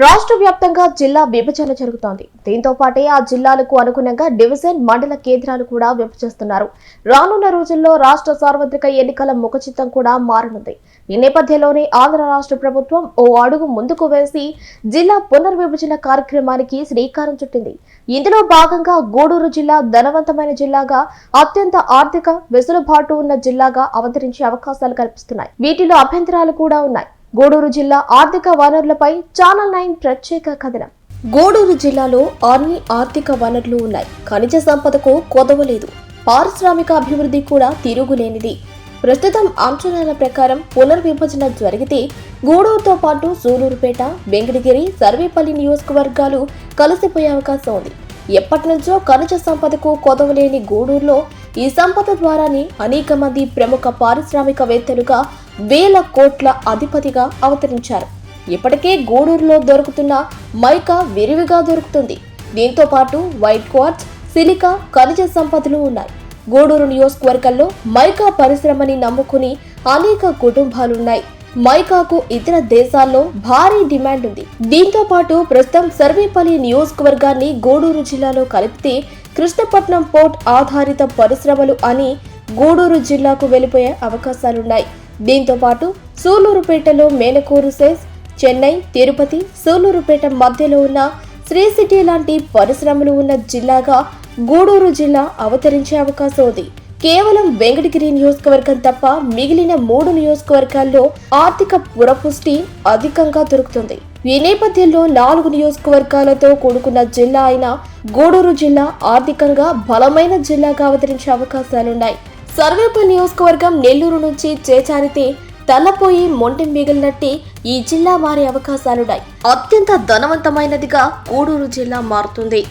రాష్ట్ర వ్యాప్తంగా జిల్లా విభజన జరుగుతోంది. దీంతో పాటే ఆ జిల్లాలకు అనుగుణంగా డివిజన్ మండల కేంద్రాలు కూడా విభజిస్తున్నారు. రానున్న రోజుల్లో రాష్ట్ర సార్వత్రిక ఎన్నికల ముఖచిత్తం కూడా మారనుంది. ఈ నేపథ్యంలోనే ఆంధ్ర రాష్ట్ర ప్రభుత్వం ఓ అడుగు ముందుకు వేసి జిల్లా పునర్విభజన కార్యక్రమానికి శ్రీకారం చుట్టింది. ఇందులో భాగంగా గూడూరు జిల్లా ధనవంతమైన జిల్లాగా అత్యంత ఆర్థిక వెసులుబాటు ఉన్న జిల్లాగా అవతరించే అవకాశాలు కల్పిస్తున్నాయి. వీటిలో అభ్యంతరాలు కూడా ఉన్నాయి. గూడూరు జిల్లా ఆర్థిక వనరులపై ఛానల్ నైన్ ప్రత్యేక కథనం. గూడూరు జిల్లాలో అన్ని ఆర్థిక వనరులు ఉన్నాయి. ఖనిజ సంపదకు కొదవలేదు పారిశ్రామిక అభివృద్ధి కూడా తిరుగులేనిది. ప్రస్తుతం అంచనాల ప్రకారం పునర్విభజన జరిగితే గూడూరుతో పాటు సూలూరుపేట వెంకటగిరి సర్వేపల్లి నియోజకవర్గాలు కలిసిపోయే అవకాశం ఉంది. ఎప్పటి నుంచో ఖనిజ సంపదకు కొదవలేని గూడూరులో ఈ సంపద ద్వారానే అనేక మంది ప్రముఖ పారిశ్రామికవేత్తలుగా వేల కోట్ల అధిపతిగా అవతరించారు. ఇప్పటికే గూడూరులో దొరుకుతున్న మైకా విరివిగా దొరుకుతుంది. దీంతో పాటు వైట్ క్వార్ట్స్ సిలికా ఖనిజ సంపదలు ఉన్నాయి. గూడూరు నియోజకవర్గంలో మైకా పరిశ్రమని నమ్ముకుని అనేక కుటుంబాలున్నాయి. మైకాకు ఇతర దేశాల్లో భారీ డిమాండ్ ఉంది. దీంతో పాటు ప్రస్తుతం సర్వేపల్లి నియోజకవర్గాన్ని గూడూరు జిల్లాలో కలిపితే కృష్ణపట్నం పోర్ట్ ఆధారిత పరిశ్రమలు అని గూడూరు జిల్లాకు వెళ్ళిపోయే అవకాశాలున్నాయి. దీంతో పాటు సూలూరుపేటలో మేనకూరు సెస్ చెన్నై తిరుపతి సూలూరుపేట మధ్యలో ఉన్న శ్రీ సిటీ లాంటి పరిశ్రమలు ఉన్న జిల్లాగా గూడూరు జిల్లా అవతరించే అవకాశం ఉంది. కేవలం వెంకటగిరి నియోజకవర్గం తప్ప మిగిలిన మూడు నియోజకవర్గాల్లో ఆర్థిక పురపుష్టి అధికంగా దొరుకుతుంది. ఈ నేపథ్యంలో నాలుగు నియోజకవర్గాలతో కూడుకున్న జిల్లా అయిన గూడూరు జిల్లా ఆర్థికంగా బలమైన జిల్లాగా అవతరించే అవకాశాలున్నాయి. సర్వేపల్లి నియోజకవర్గం నెల్లూరు నుంచి చేచారితే తలపోయి మొంటి మిగిలినట్టే ఈ జిల్లా మారే అవకాశాలున్నాయి. అత్యంత ధనవంతమైనదిగా గూడూరు జిల్లా మారుతుంది.